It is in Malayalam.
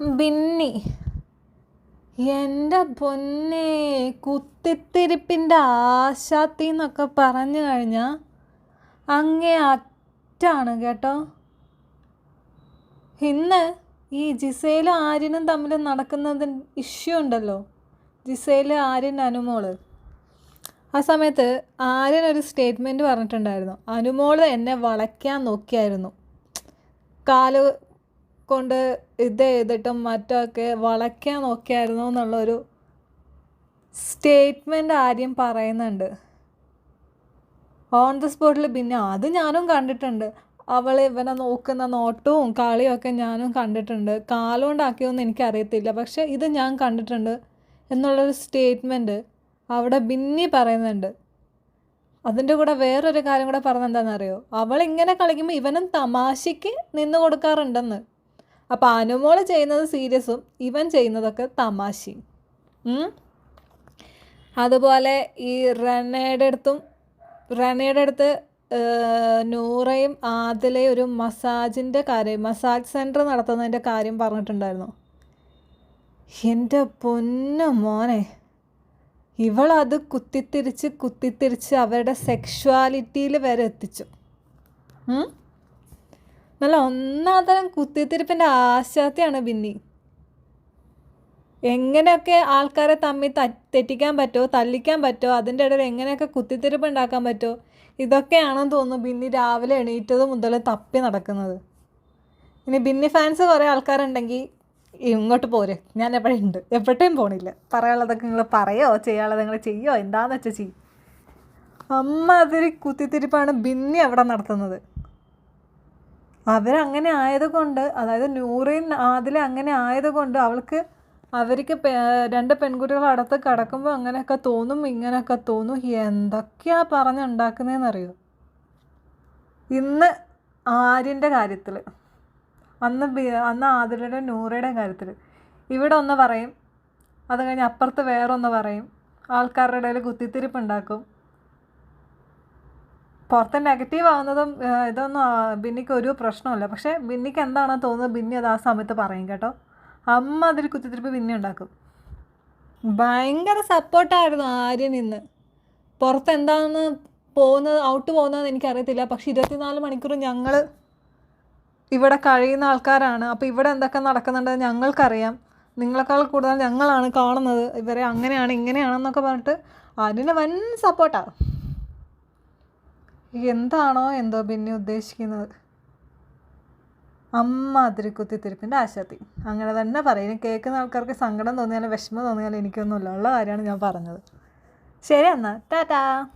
ബിന്നി. എന്റെ പൊന്നെ കുത്തിത്തിരിപ്പിന്റെ ആശാത്തി എന്നൊക്കെ പറഞ്ഞു കഴിഞ്ഞാൽ അങ്ങേ അറ്റാണ് കേട്ടോ. ഇന്ന് ഈ ജിസയിലും ആര്യനും തമ്മിൽ നടക്കുന്നതിന് ഇഷ്യൂ ഉണ്ടല്ലോ. ജിസയിൽ ആര്യൻ അനുമോൾ. ആ സമയത്ത് ആര്യൻ ഒരു സ്റ്റേറ്റ്മെന്റ് പറഞ്ഞിട്ടുണ്ടായിരുന്നു. അനുമോൾ എന്നെ വളയ്ക്കാൻ നോക്കിയായിരുന്നു. കാൽ കൊണ്ട് ഇത് ചെയ്തിട്ടും മറ്റൊക്കെ വളയ്ക്കാൻ നോക്കിയായിരുന്നു എന്നുള്ളൊരു സ്റ്റേറ്റ്മെന്റ് ആര്യം പറയുന്നുണ്ട്. ഓൺ ദ സ്പോട്ടിൽ പിന്നെ അത് ഞാനും കണ്ടിട്ടുണ്ട്. അവൾ ഇവനെ നോക്കുന്ന നോട്ടവും കളിയും ഒക്കെ ഞാനും കണ്ടിട്ടുണ്ട്. കാലുകൊണ്ടാക്കിയൊന്നും എനിക്കറിയത്തില്ല. പക്ഷെ ഇത് ഞാൻ കണ്ടിട്ടുണ്ട് എന്നുള്ളൊരു സ്റ്റേറ്റ്മെന്റ് അവിടെ ബിന്നി പറയുന്നുണ്ട്. അതിന്റെ കൂടെ വേറൊരു കാര്യം കൂടെ പറഞ്ഞെന്താണെന്നറിയോ അവൾ ഇങ്ങനെ കളിക്കുമ്പോൾ ഇവനും തമാശയ്ക്ക് നിന്ന് കൊടുക്കാറുണ്ടെന്ന്. അപ്പോൾ അനുമോൾ ചെയ്യുന്നത് സീരിയസും ഇവൻ ചെയ്യുന്നതൊക്കെ തമാശയും. അതുപോലെ ഈ റണയുടെ അടുത്തും റണയുടെ അടുത്ത് നൂറയും ആദിലയും ഒരു മസാജിന്റെ കാര്യം മസാജ് സെന്റർ നടത്തുന്നതിന്റെ കാര്യം പറഞ്ഞിട്ടുണ്ടായിരുന്നു. എന്റെ പൊന്ന മോനെ. ഇവളത് കുത്തിത്തിരിച്ച് കുത്തിത്തിരിച്ച് അവരുടെ സെക്ഷുവാലിറ്റിയിൽ വരെ എത്തിച്ചു? നല്ല ഒന്നാതരം കുത്തിത്തിരിപ്പിന്റെ ആശാത്തിയാണ് ബിന്നി. എങ്ങനെയൊക്കെ ആൾക്കാരെ തമ്മിൽ തെറ്റിക്കാൻ പറ്റുമോ തല്ലിക്കാൻ പറ്റുമോ അതിന്റെ ഇടയിൽ എങ്ങനെയൊക്കെ കുത്തിത്തിരിപ്പ് ഉണ്ടാക്കാൻ പറ്റുമോ ഇതൊക്കെയാണെന്ന് തോന്നുന്നു ബിന്നി രാവിലെ എണീറ്റത് മുതൽ തപ്പി നടക്കുന്നത്. ഇനി ബിന്നി ഫാൻസ് കുറേ ആൾക്കാരുണ്ടെങ്കിൽ ഇങ്ങോട്ട് പോരെ. ഞാൻ എപ്പോഴും ഉണ്ട് എപ്പോഴത്തേയും പോണില്ല. പറയാനുള്ളതൊക്കെ നിങ്ങൾ പറയോ? ചെയ്യാനുള്ളത് നിങ്ങൾ ചെയ്യോ? എന്താണെന്ന് വെച്ചാൽ ചെയ്യും. അമ്മ അതിരി കുത്തിത്തിരിപ്പാണ് ബിന്നി അവിടെ നടത്തുന്നത്. അവരങ്ങനെ ആയതുകൊണ്ട് അതായത് നൂറിൻ ആദില അങ്ങനെ ആയതുകൊണ്ട് അവൾക്ക് അവർക്ക് രണ്ട് പെൺകുട്ടികൾ അടുത്ത് കിടക്കുമ്പോൾ അങ്ങനെയൊക്കെ തോന്നും ഇങ്ങനെയൊക്കെ തോന്നും. എന്തൊക്കെയാ പറഞ്ഞുണ്ടാക്കുന്നതെന്നറിയോ ഇന്ന് ആര്യന്റെ കാര്യത്തിൽ അന്ന് അന്ന് ആതിരയുടെ നൂറയുടെ കാര്യത്തിൽ ഇവിടെ ഒന്ന് പറയും അത് കഴിഞ്ഞ് അപ്പുറത്ത് വേറൊന്ന് പറയും. ആൾക്കാരുടെ ഇടയിൽ കുത്തിത്തിരിപ്പ് ഉണ്ടാക്കും പുറത്ത് നെഗറ്റീവ് ആവുന്നതും ഇതൊന്നും ബിന്നിക്ക് ഒരു പ്രശ്നമല്ല പക്ഷേ ബിന്നിക്ക് എന്താണോ തോന്നുന്നത് ബിന്നി അത് ആ സമയത്ത് പറയും കേട്ടോ. അമ്മ അതിൽ കുത്തിത്തിരിപ്പ് ബിന്നി ഉണ്ടാക്കും. ഭയങ്കര സപ്പോർട്ടായിരുന്നു ആര്യൻ ഇന്ന്. പുറത്ത് എന്താണെന്ന് പോകുന്നത് ഔട്ട് പോകുന്നതെന്ന് എനിക്കറിയത്തില്ല. പക്ഷെ ഇരുപത്തിനാല് മണിക്കൂർ ഞങ്ങൾ ഇവിടെ കഴിയുന്ന ആൾക്കാരാണ്. അപ്പോൾ ഇവിടെ എന്തൊക്കെ നടക്കുന്നുണ്ടെന്ന് ഞങ്ങൾക്കറിയാം. നിങ്ങളെക്കാൾ കൂടുതൽ ഞങ്ങളാണ് കാണുന്നത്. ഇവരെ അങ്ങനെയാണ് ഇങ്ങനെയാണെന്നൊക്കെ പറഞ്ഞിട്ട് അതിന് വൻ സപ്പോർട്ടാണ് എന്താണോ എന്തോ പിന്നെ ഉദ്ദേശിക്കുന്നത്. അമ്മ അതിരി കുത്തിത്തിരിപ്പിന്റെ ആശാത്തി. അങ്ങനെ തന്നെ പറയും. കേൾക്കുന്ന ആൾക്കാർക്ക് സങ്കടം തോന്നിയാലും വിഷമം തോന്നിയാലും എനിക്കൊന്നുമില്ല. ഉള്ള കാര്യമാണ് ഞാൻ പറഞ്ഞത്. ശരി എന്നാൽ ടാറ്റാ.